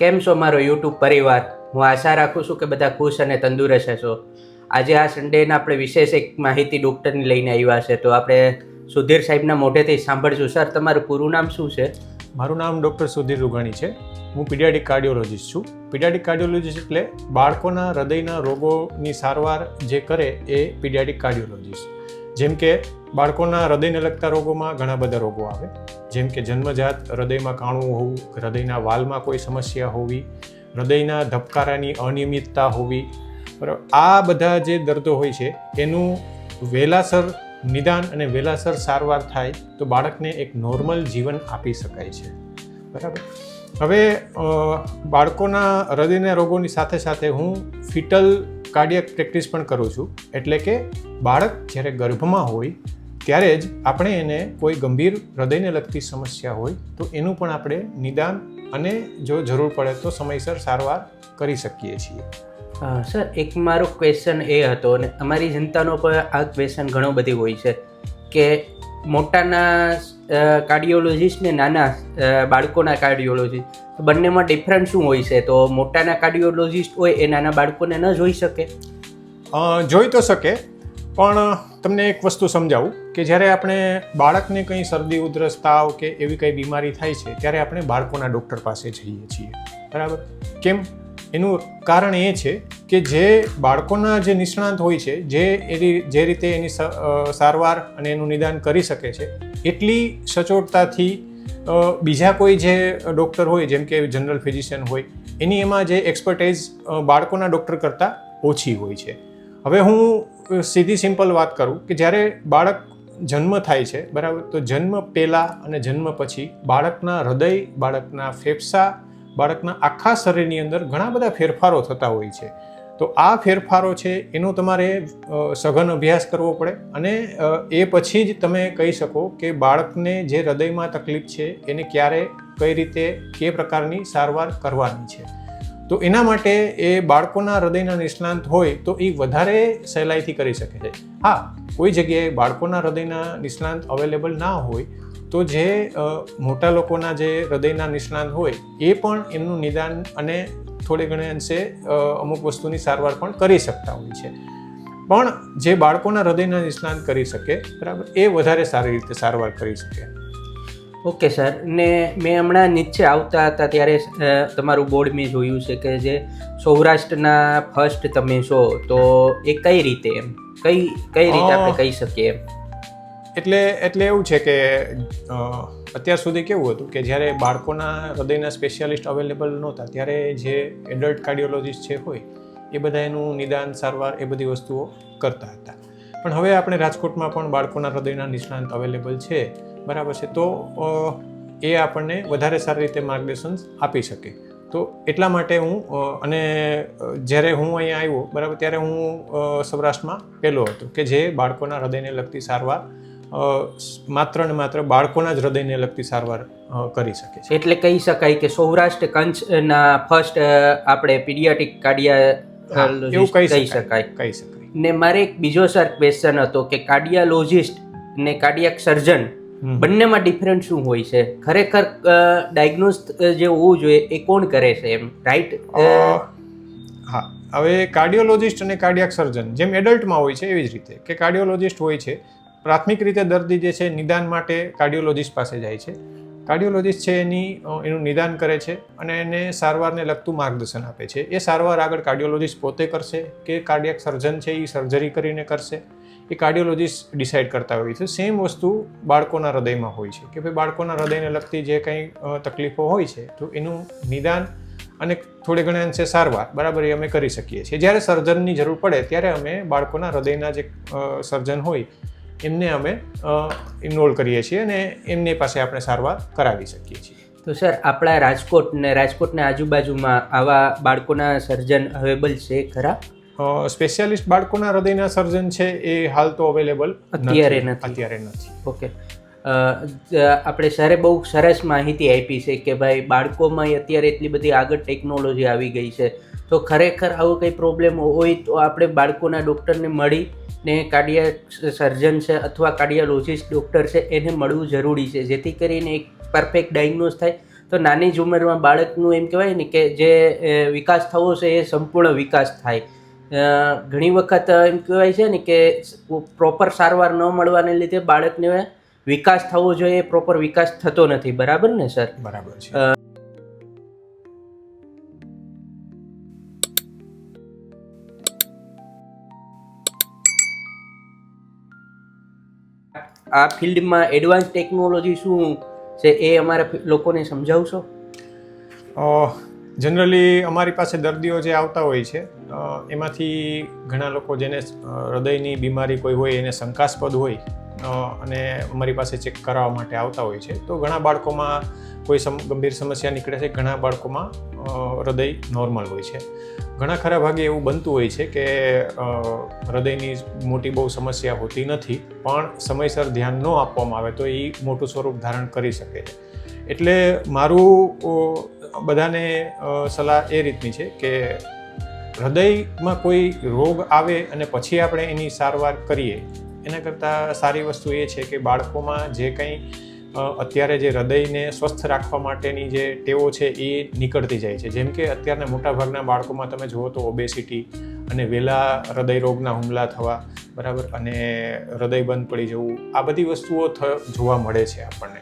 કેમ છો મારો યુટ્યુબ પરિવાર? હું આશા રાખું છું કે બધા ખુશ અને તંદુરસ્ત હશો. આજે આ સન્ડેના આપણે વિશેષ એક માહિતી ડૉક્ટરની લઈને આવ્યા છે. તો આપણે સુધીર સાહેબના મોઢેથી સાંભળશું. સર, તમારું પૂરું નામ શું છે? મારું નામ ડૉક્ટર સુધીર રૂઘાણી છે. હું પીડિયાટિક કાર્ડિયોલોજિસ્ટ છું. પીડિયાટિક કાર્ડિયોલોજિસ્ટ એટલે બાળકોના હૃદયના રોગોની સારવાર જે કરે એ પીડિયાટિક કાર્ડિયોલોજિસ્ટ. જેમ કે બાળકોના હૃદયને લગતા રોગોમાં ઘણા બધા રોગો આવે. જેમ કે જન્મજાત હૃદયમાં કાણું હોવું, હૃદયના વાલમાં કોઈ સમસ્યા હોવી, હૃદયના ધબકારાની અનિયમિતતા હોવી. બરાબર? આ બધા જે દર્દો હોય છે, એનું વહેલાસર નિદાન અને વહેલાસર સારવાર થાય તો બાળકને એક નોર્મલ જીવન આપી શકાય છે. બરાબર? હવે બાળકોના હૃદયના રોગોની સાથે સાથે હું ફિટલ કાર્ડિયક પ્રેક્ટિસ પણ કરું છું. એટલે કે બાળક જ્યારે ગર્ભમાં હોય ત્યારે જ આપણે એને કોઈ ગંભીર હૃદયને લગતી સમસ્યા હોય તો એનું પણ આપણે નિદાન અને જો જરૂર પડે તો સમયસર સારવાર કરી શકીએ છીએ. સર એક મારો ક્વેશ્ચન એ હતો અને અમારી જનતાનો પણ આ ક્વેશ્ચન ઘણો બધી હોય છે કે મોટાના કાર્ડિયોલોજિસ્ટ ને નાના બાળકોના કાર્ડિયોલોજીસ્ટ બંનેમાં ડિફરન્સ શું હોય છે? તો મોટાના કાર્ડિયોલોજીસ્ટ હોય એ નાના બાળકોને ન જોઈ શકે? જોઈ તો શકે પણ તમને એક વસ્તુ સમજાવું કે જ્યારે આપણે બાળકને કંઈ શરદી, ઉધરસ, તાવ કે એવી કંઈ બીમારી થાય છે, ત્યારે આપણે બાળકોના ડૉક્ટર પાસે જઈએ છીએ. બરાબર? કેમ? એનું કારણ એ છે કે જે બાળકોના જે નિષ્ણાંત હોય છે, જે એની, જે રીતે એની સારવાર અને એનું નિદાન કરી શકે છે, એટલી સચોટતાથી બીજા કોઈ જે ડૉક્ટર હોય, જેમ કે જનરલ ફિઝિશિયન હોય, એની એમાં જે એક્સપર્ટાઇઝ બાળકોના ડૉક્ટર કરતાં ઓછી હોય છે. હવે હું સીધી સિમ્પલ વાત કરું કે જ્યારે બાળક જન્મ થાય છે, બરાબર? તો જન્મ પહેલાં અને જન્મ પછી બાળકના હૃદય, બાળકના ફેફસા, બાળકના આખા શરીરની અંદર ઘણા બધા ફેરફારો થતા હોય છે. તો આ ફેરફારો છે, એનો તમારે સઘન અભ્યાસ કરવો પડે અને એ પછી જ તમે કહી શકો કે બાળકને જે હૃદયમાં તકલીફ છે, એને ક્યારે, કઈ રીતે, કે પ્રકારની સારવાર કરવાની છે. તો એના માટે એ બાળકોના હૃદયના નિષ્ણાંત હોય તો એ વધારે સહેલાઈથી કરી શકે છે. હા, કોઈ જગ્યાએ બાળકોના હૃદયના નિષ્ણાંત અવેલેબલ ના હોય તો જે મોટા લોકોના જે હૃદયના નિષ્ણાંત હોય એ પણ એમનું નિદાન અને થોડે ઘણે અંશે અમુક વસ્તુની સારવાર પણ કરી શકતા હોય છે. પણ જે બાળકોના હૃદયના નિષ્ણાંત કરી શકે, બરાબર, એ વધારે સારી રીતે સારવાર કરી શકે. Okay sir. ને મેં હમણાં નીચે આવતા હતા ત્યારે તમારું બોર્ડ મેં જોયું છે કે જે સૌરાષ્ટ્રના ફર્સ્ટ તમે છો તો એ કઈ રીતે એમ? કઈ કઈ રીતે આપણે કહી શકીએ એમ? એટલે એટલે એવું છે કે અત્યાર સુધી કેવું હતું કે જ્યારે બાળકોના હૃદયના સ્પેશિયાલિસ્ટ અવેલેબલ નહોતા ત્યારે જે એડલ્ટ કાર્ડિયોલોજિસ્ટ છે હોય એ બધા એનું નિદાન સારવાર એ બધી વસ્તુઓ કરતા હતા. પણ હવે આપણે રાજકોટમાં પણ બાળકોના હૃદયના નિષ્ણાંત અવેલેબલ છે. બરાબર છે. તો એ આપણને વધારે સારી રીતે માર્ગદર્શન આપી શકે. તો એટલા માટે હું અને જ્યારે હું અહીંયા આવ્યો બરાબર ત્યારે હું સૌરાષ્ટ્રમાં પહેલો હતો કે જે બાળકોના હૃદયને લગતી સારવાર માત્ર ને માત્ર બાળકોના જ હૃદયને લગતી સારવાર કરી શકે છે. એટલે કહી શકાય કે સૌરાષ્ટ્ર કંચના ફર્સ્ટ આપણે પીડિયાટિક કાર્ડિયા એવું કહી શકાય. કહી શકાય. ને મારે એક બીજો સર ક્વેશ્ચન હતો કે કાર્ડિયોલોજિસ્ટ ને કાર્ડિયાક સર્જન બંનેમાં ડિફરન્સ શું હોય છે? ખરેખર ડાયગ્નોઝ જે હોવું જોઈએ એ કોણ કરે છે એમ? રાઈટ હા. હવે કાર્ડિયોલોજિસ્ટ અને કાર્ડિયાક સર્જન જેમ એડલ્ટમાં હોય છે એવી જ રીતે કે કાર્ડિયોલોજિસ્ટ હોય છે પ્રાથમિક રીતે દર્દી જે છે નિદાન માટે કાર્ડિયોલોજિસ્ટ પાસે જાય છે. કાર્ડિયોલોજિસ્ટ છે એની એનું નિદાન કરે છે અને એને સારવારને લગતું માર્ગદર્શન આપે છે. એ સારવાર આગળ કાર્ડિયોલોજિસ્ટ પોતે કરશે કે કાર્ડિયાક સર્જન છે એ સર્જરી કરીને કરશે? એ કાર્ડિયોલોજિસ્ટ ડિસાઇડ કરતા હોય છે. સેમ વસ્તુ બાળકોના હૃદયમાં હોય છે કે ભાઈ બાળકોના હૃદયને લગતી જે કંઈ તકલીફો હોય છે તો એનું નિદાન અને થોડે ઘણા અંશે સારવાર બરાબર એ અમે કરી શકીએ છીએ. જ્યારે સર્જનની જરૂર પડે ત્યારે અમે બાળકોના હૃદયના જે સર્જન હોય એમને અમે ઇન્વોલ્વ કરીએ છીએ અને એમની પાસે આપણે સારવાર કરાવી શકીએ છીએ. તો સર આપણા રાજકોટ ને રાજકોટના આજુબાજુમાં આવા બાળકોના સર્જન અવેલેબલ છે ખરા? સ્પેશિયાલિસ્ટ બાળકોના હૃદયના સર્જન છે એ હાલ તો અવેલેબલ અત્યારે નથી. અત્યારે નથી. ઓકે આપણે સરે બહુ સરસ માહિતી આપી છે કે ભાઈ બાળકોમાં અત્યારે એટલી બધી આગળ ટેકનોલોજી આવી ગઈ છે. તો ખરેખર આવો કંઈ પ્રોબ્લેમ હોય તો આપણે બાળકોના ડૉક્ટરને મળી ને કાર્ડિયા સર્જન છે અથવા કાર્ડિયોલોજિસ્ટ ડૉક્ટર છે એને મળવું જરૂરી છે. જેથી કરીને એક પરફેક્ટ ડાયગ્નોઝ થાય. તો નાની જ ઉંમરમાં બાળકનું એમ કહેવાય ને કે જે વિકાસ થવો છે એ સંપૂર્ણ વિકાસ થાય. ઘણી વખત એમ કહેવાય છે ને કે પ્રોપર સારવાર ન મળવાને લીધે બાળકને વિકાસ થવો જોઈએ પ્રોપર વિકાસ થતો નથી. બરાબર ને સર? બરાબર છે. આ ફિલ્ડમાં એડવાન્સ ટેકનોલોજી શું છે એ અમારા લોકોને સમજાવશો? જનરલી અમારી પાસે દર્દીઓ જે આવતા હોય છે એમાંથી ઘણા લોકો જેને હૃદયની બીમારી કોઈ હોય એને શંકાસ્પદ હોય અને અમારી પાસે ચેક કરાવવા માટે આવતા હોય છે. તો ઘણા બાળકોમાં કોઈ સમ, ગંભીર સમસ્યા નીકળે છે. ઘણા બાળકોમાં હૃદય નોર્મલ હોય છે. ઘણા ખરા ભાગે એવું બનતું હોય છે કે હૃદયની મોટી બહુ સમસ્યા હોતી નથી, પણ સમયસર ધ્યાન ન આપવામાં આવે તો એ મોટું સ્વરૂપ ધારણ કરી શકે છે. એટલે મારું બધાને સલાહ એ રીતની છે કે, હૃદયમાં કોઈ રોગ આવે અને પછી આપણે એની સારવાર કરીએ એના કરતાં સારી વસ્તુ એ છે કે બાળકોમાં જે કંઈ અત્યારે જે હૃદયને સ્વસ્થ રાખવા માટેની જે ટેવો છે એ નીકળતી જાય છે. જેમ કે અત્યારના મોટાભાગના બાળકોમાં તમે જુઓ તો ઓબેસિટી અને વહેલા હૃદય રોગના હુમલા થવા, બરાબર, અને હૃદય બંધ પડી જવું, આ બધી વસ્તુઓ જોવા મળે છે આપણને.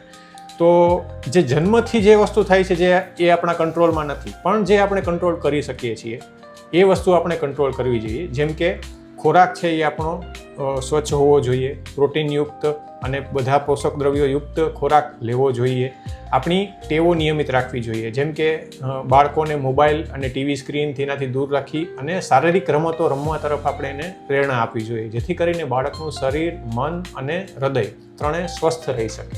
તો જે જન્મથી જે વસ્તુ થાય છે જે એ આપણા કંટ્રોલમાં નથી, પણ જે આપણે કંટ્રોલ કરી શકીએ છીએ, એ વસ્તુ આપણે કંટ્રોલ કરવી જોઈએ. જેમ કે ખોરાક છે એ આપણો સ્વચ્છ હોવો જોઈએ પ્રોટીનયુક્ત અને બધા પોષક દ્રવ્યો યુક્ત ખોરાક લેવો જોઈએ. આપણી ટેવો નિયમિત રાખવી જોઈએ. જેમ કે બાળકોને મોબાઈલ અને ટીવી સ્ક્રીન તેનાથી દૂર રાખી અને શારીરિક રમતો રમવા તરફ આપણે એને પ્રેરણા આપવી જોઈએ. જેથી કરીને બાળકનું શરીર મન અને હૃદય ત્રણે સ્વસ્થ રહી શકે.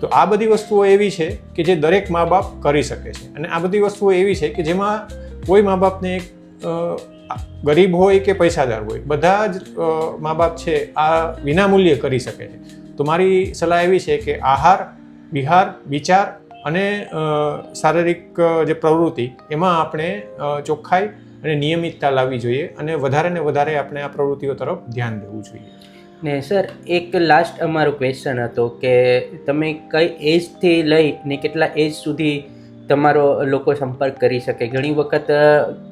તો આ બધી વસ્તુઓ એવી છે કે જે દરેક મા બાપ કરી શકે છે. અને આ બધી વસ્તુઓ એવી છે કે જેમાં કોઈ મા બાપને અ, ગરીબ હોય કે પૈસાદાર હોય, બધા જ મા બાપ છે આ વિનામૂલ્યે કરી શકે છે. તો મારી સલાહ એવી છે કે આહાર, વિહાર, વિચાર અને શારીરિક જે પ્રવૃત્તિ, એમાં આપણે ચોખ્ખાઈ અને નિયમિતતા લાવવી જોઈએ અને વધારે ને વધારે આપણે આ પ્રવૃત્તિઓ તરફ ધ્યાન દેવું જોઈએ. ને સર, એક લાસ્ટ અમારો ક્વેશ્ચન હતો કે તમે કઈ એજથી લઈ ને કેટલા એજ સુધી તમારો લોકો સંપર્ક કરી શકે. ઘણી વખત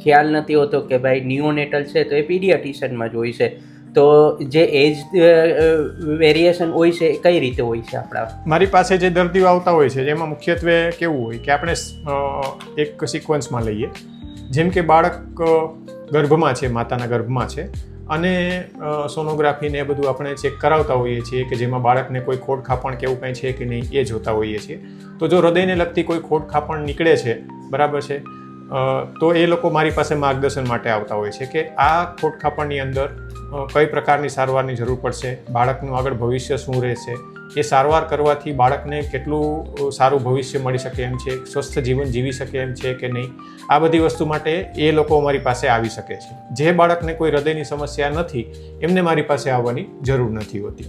ખ્યાલ નથી હોતો કે ભાઈ નિયોનેટલ છે તો એ પીડિયાટિશિયનમાં જ હોય છે. તો જે એજ વેરિએશન હોય છે એ કઈ રીતે હોય છે આપણા? મારી પાસે જે દર્દીઓ આવતા હોય છે, જેમાં મુખ્યત્વે કેવું હોય કે આપણે એક સિક્વન્સમાં લઈએ. જેમ કે બાળક ગર્ભમાં છે, માતાના ગર્ભમાં છે. અને સોનોગ્રાફીને એ બધું આપણે ચેક કરાવતા હોઈએ છીએ કે જેમાં બાળકને કોઈ ખોટ ખાપણ કે એવું કંઈ છે કે નહીં એ જોતા હોઈએ છીએ. તો જો હૃદયને લગતી કોઈ ખોટ ખાપણ નીકળે છે, બરાબર છે? તો એ લોકો મારી પાસે માર્ગદર્શન માટે આવતા હોય છે કે આ ખોટ ખાપણની અંદર કઈ પ્રકારની સારવારની જરૂર પડશે, બાળકનું આગળ ભવિષ્ય શું રહેશે, એ સારવાર કરવાથી બાળકને કેટલું સારું ભવિષ્ય મળી શકે એમ છે, સ્વસ્થ જીવન જીવી શકે એમ છે કે નહીં, આ બધી વસ્તુ માટે એ લોકો અમારી પાસે આવી શકે છે. જે બાળકને કોઈ હૃદયની સમસ્યા નથી, એમને મારી પાસે આવવાની જરૂર નથી હોતી.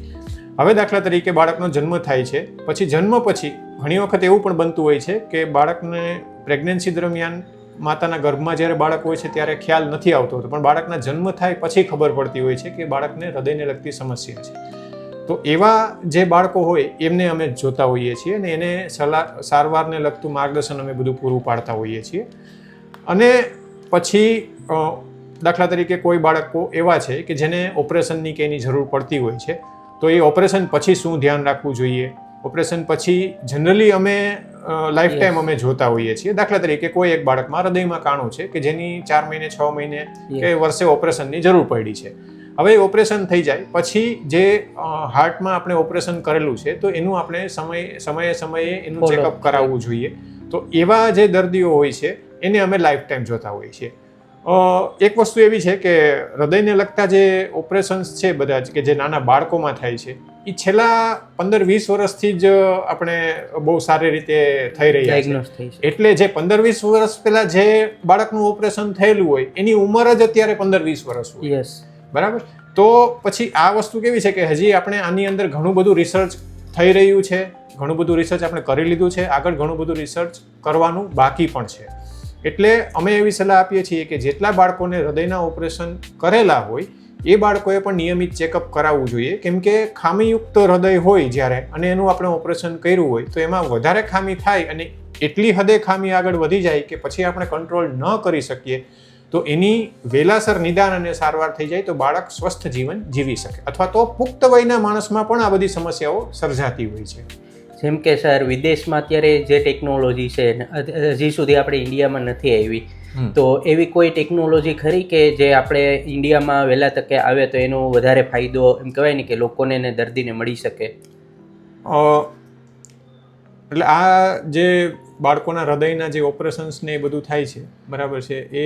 હવે દાખલા તરીકે બાળકનો જન્મ થાય છે, પછી જન્મ પછી ઘણી વખત એવું પણ બનતું હોય છે કે બાળકને પ્રેગ્નન્સી દરમિયાન માતાના ગર્ભમાં જ્યારે બાળક હોય છે ત્યારે ખ્યાલ નથી આવતો હોતો. પણ બાળકના જન્મ થાય પછી ખબર પડતી હોય છે કે બાળકને હૃદયને લગતી સમસ્યા છે. તો એવા જે બાળકો હોય એમને અમે જોતા હોઈએ છીએ અને એને સલાહ, સારવારને લગતું માર્ગદર્શન અમે બધું પૂરું પાડતા હોઈએ છીએ. અને પછી દાખલા તરીકે કોઈ બાળકો એવા છે કે જેને ઓપરેશનની કે એની જરૂર પડતી હોય છે. તો એ ઓપરેશન પછી શું ધ્યાન રાખવું જોઈએ? ઓપરેશન પછી જનરલી અમે લાઈફ ટાઈમ અમે જોતા હોઈએ છીએ. દાખલા તરીકે કોઈ એક બાળકમાં હૃદયમાં કાણું છે કે જેની ચાર મહિને છ મહિને કે વર્ષે ઓપરેશનની જરૂર પડી છે. હવે ઓપરેશન થઈ જાય. પછી જે હાર્ટમાં આપણે ઓપરેશન કરેલું છે તો એનું આપણે સમય સમયે સમયે એનું ચેકઅપ કરાવવું જોઈએ. તો એવા જે દર્દીઓ હોય છે એને અમે લાઈફ ટાઈમ જોતા હોઈએ છીએ. એક વસ્તુ એવી છે કે હૃદયને લગતા જે ઓપરેશન્સ છે બધા જ કે જે નાના બાળકોમાં થાય છે એ છેલ્લા પંદર વીસ વર્ષથી જ આપણે બહુ સારી રીતે થઈ રહ્યા છે. એટલે જે પંદર વીસ વર્ષ પહેલા જે બાળકનું ઓપરેશન થયેલું હોય એની ઉંમર જ અત્યારે પંદર વીસ વર્ષ હોય. યસ બરાબર? તો પછી આ વસ્તુ કેવી છે કે હજી આપણે આની અંદર ઘણું બધું રિસર્ચ થઈ રહ્યું છે ઘણું બધું રિસર્ચ આપણે કરી લીધું છે આગળ ઘણું બધું રિસર્ચ કરવાનું બાકી પણ છે. એટલે અમે એવી સલાહ આપીએ છીએ કે જેટલા બાળકોને હૃદયના ઓપરેશન કરેલા હોય, એ બાળકોએ પણ નિયમિત ચેકઅપ કરાવવું જોઈએ. કેમ કે ખામીયુક્ત હૃદય હોય જ્યારે અને એનું આપણે ઓપરેશન કર્યું હોય, તો એમાં વધારે ખામી થાય અને એટલી હદે ખામી આગળ વધી જાય કે પછી આપણે કંટ્રોલ ન કરી શકીએ, તો એની વેલાસર નિદાન અને સારવાર થઈ જાય તો બાળક સ્વસ્થ જીવન જીવી શકે. અથવા તો પુખ્ત વયના માણસમાં પણ આ બધી સમસ્યાઓ સર્જાતી હોય છે. જેમ કે સર વિદેશમાં અત્યારે જે ટેકનોલોજી છે હજી સુધી આપણે ઇન્ડિયામાં નથી આવી. તો એવી કોઈ ટેકનોલોજી ખરી કે જે આપણે ઇન્ડિયામાં વહેલા તકે આવે તો એનો વધારે ફાયદો એમ કહેવાય ને કે લોકોને ને દર્દીને મળી શકે? એટલે આ જે બાળકોના હૃદયના જે ઓપરેશન્સ ને એ બધું થાય છે બરાબર છે એ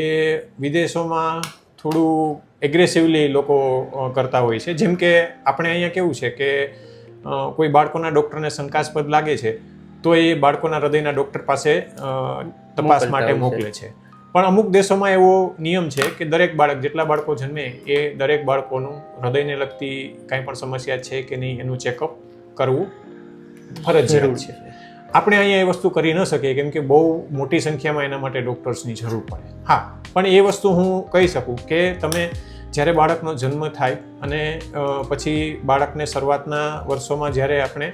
વિદેશોમાં થોડું એગ્રેસિવલી લોકો કરતા હોય છે. જેમ કે આપણે અહીંયા કેવું છે કે કોઈ બાળકોના ડૉક્ટરને શંકાસ્પદ લાગે છે તો એ બાળકોના હૃદયના ડૉક્ટર પાસે તપાસ માટે મોકલે છે. પણ અમુક દેશોમાં એવો નિયમ છે કે દરેક બાળક જેટલા બાળકો જન્મે એ દરેક બાળકોનું હૃદયને લગતી કાંઈ પણ સમસ્યા છે કે નહીં એનું ચેકઅપ કરવું ફરજિયાત જરૂર છે. આપણે અહીંયા એ વસ્તુ કરી ન શકીએ કેમ કે બહુ મોટી સંખ્યામાં એના માટે ડૉક્ટર્સની જરૂર પડે. હા પણ એ વસ્તુ હું કહી શકું કે તમે જ્યારે બાળકનો જન્મ થાય અને પછી બાળકને શરૂઆતના વર્ષોમાં જ્યારે આપણે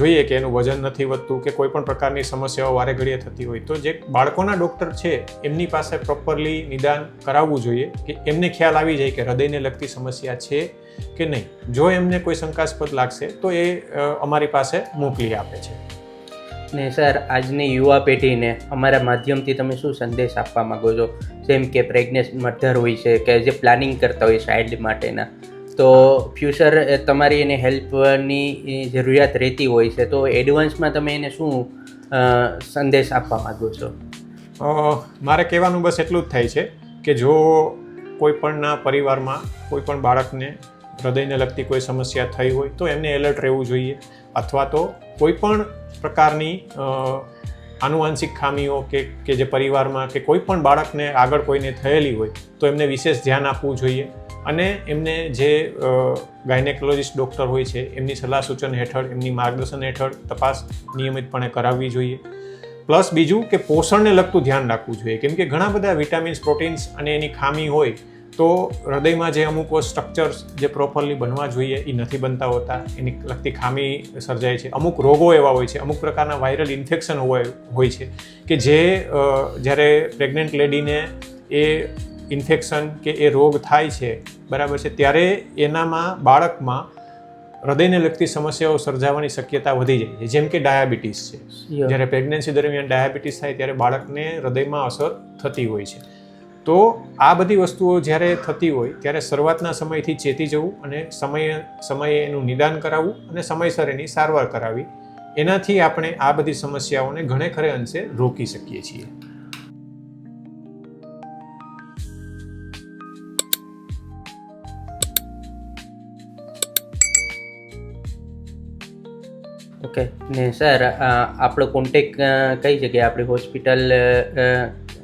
જોઈએ કે એનું વજન નથી વધતું કે કોઈ પણ પ્રકારની સમસ્યાઓ વારે ઘડીએ થતી હોય, તો જે બાળકોના ડૉક્ટર છે એમની પાસે પ્રોપરલી નિદાન કરાવવું જોઈએ કે એમને ખ્યાલ આવી જાય કે હૃદયને લગતી સમસ્યા છે કે નહીં. જો એમને કોઈ શંકાસ્પદ લાગશે તો એ અમારી પાસે મોકલી આપે છે. ને સર, આજની યુવા પેઢીને અમારા માધ્યમથી તમે શું સંદેશ આપવા માંગો છો? જેમ કે પ્રેગ્નેસ મધર હોય છે કે જે પ્લાનિંગ કરતા હોય ચાઇલ્ડ માટેના. તો ફ્યુચર તમારી એને હેલ્પની જરૂરિયાત રહેતી હોય છે, તો એડવાન્સમાં તમે એને શું સંદેશ આપવા માંગો છો? મારે કહેવાનું બસ એટલું જ થાય છે કે જો કોઈ પણના પરિવારમાં કોઈ પણ બાળકને હૃદયને લગતી કોઈ સમસ્યા થઈ હોય તો એમને એલર્ટ રહેવું જોઈએ. અથવા તો કોઈ પણ પ્રકારની આનુવાંશિક ખામીઓ કે કે જે પરિવારમાં કે કોઈ પણ બાળકને આગળ કોઈને થયેલી હોય, તો એમને વિશેષ ધ્યાન આપવું જોઈએ. અને એમને જે ગાયનેકોલોજીસ્ટ ડૉક્ટર હોય છે, એમની સલાહ સૂચન હેઠળ, એમની માર્ગદર્શન હેઠળ તપાસ નિયમિતપણે કરાવવી જોઈએ. પ્લસ બીજું કે પોષણને લગતું ધ્યાન રાખવું જોઈએ. કેમ કે ઘણા બધા વિટામિન્સ, પ્રોટીન્સ અને એની ખામી હોય તો હૃદયમાં જે અમુક સ્ટ્રક્ચર્સ જે પ્રોપરલી બનવા જોઈએ એ નથી બનતા હોતા એની લગતી ખામી સર્જાય છે. અમુક રોગો એવા હોય છે અમુક પ્રકારના વાયરલ ઇન્ફેક્શન હોય હોય છે કે જે જ્યારે પ્રેગ્નન્ટ લેડીને એ ઇન્ફેક્શન કે એ રોગ થાય છે બરાબર છે ત્યારે એનામાં બાળકમાં હૃદયને લગતી સમસ્યાઓ સર્જાવાની શક્યતા વધી જાય છે. જેમ કે ડાયાબિટીસ છે. જ્યારે પ્રેગ્નન્સી દરમિયાન ડાયાબિટીસ થાય ત્યારે બાળકને હૃદયમાં અસર થતી હોય છે. તો આ બધી વસ્તુઓ જ્યારે થતી હોય, ત્યારે શરૂઆતના સમયથી ચેતી જવું અને સમયે સમયે એનું નિદાન કરાવવું અને સમયસર એની સારવાર કરાવી, એનાથી આપણે આ બધી સમસ્યાઓને ઘણે ખરે અંશે રોકી શકીએ છીએ. ઓકે ને સર આપણો કોન્ટેક કઈ જગ્યાએ? આપણી હોસ્પિટલ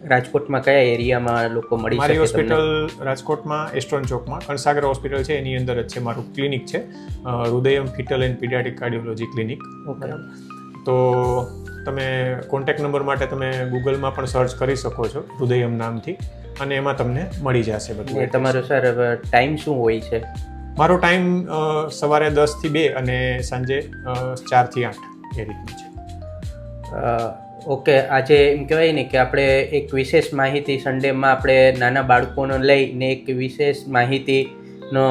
રાજકોટમાં કયા એરિયામાં લોકો મળી મારી હોસ્પિટલ રાજકોટમાં એસ્ટ્રોન ચોકમાં કણસાગર હોસ્પિટલ છે એની અંદર જ છે મારું ક્લિનિક છે Hridayam fetal and paediatric cardiology clinic તો તમે કોન્ટેક્ટ નંબર માટે તમે ગૂગલમાં પણ સર્ચ કરી શકો છો હૃદયમ નામથી અને એમાં તમને મળી જશે બધું. તમારો સર ટાઈમ શું હોય છે? મારો ટાઈમ સવારે દસથી બે અને સાંજે ચારથી આઠ એ રીતનું છે. ઓકે, આજે એમ કહેવાય ને કે આપણે એક વિશેષ માહિતી સન્ડેમાં આપણે નાના બાળકોને લઈને એક વિશેષ માહિતીનો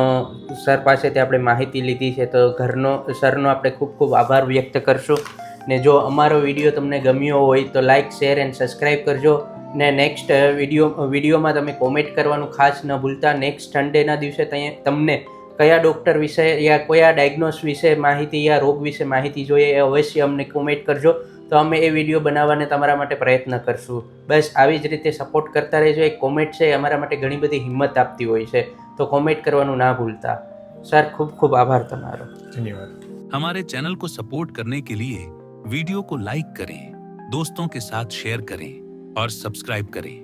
સર પાસેથી આપણે માહિતી લીધી છે. તો ઘરનો, સરનો આપણે ખૂબ ખૂબ આભાર વ્યક્ત કરશું. ને જો અમારો વીડિયો તમને ગમ્યો હોય તો લાઇક શેર એન્ડ સબસ્ક્રાઈબ કરજો. ને નેક્સ્ટ વીડિયો, વિડીયોમાં તમે કોમેન્ટ કરવાનું ખાસ ન ભૂલતા. નેક્સ્ટ સન્ડેના દિવસે તમને કયા ડૉક્ટર વિશે યા કયા ડાયગ્નોસ વિશે માહિતી યા રોગ વિશે માહિતી જોઈએ એ અવશ્ય અમને કોમેન્ટ કરજો. તો અમે એ વિડીયો બનાવવાને તમારા માટે પ્રયત્ન કરશું બસ આવી જ રીતે સપોર્ટ કરતા રહેજો એક કોમેન્ટ છે એ અમારા માટે ઘણી બધી હિંમત આપતી હોય છે તો કોમેન્ટ કરવાનું ના ભૂલતા સર ખૂબ ખૂબ આભાર તમારો ધન્યવાદ हमारे चैनल को सपोर्ट करने के लिए वीडियो को लाइक करें दोस्तों के साथ शेयर करें और सब्सक्राइब करें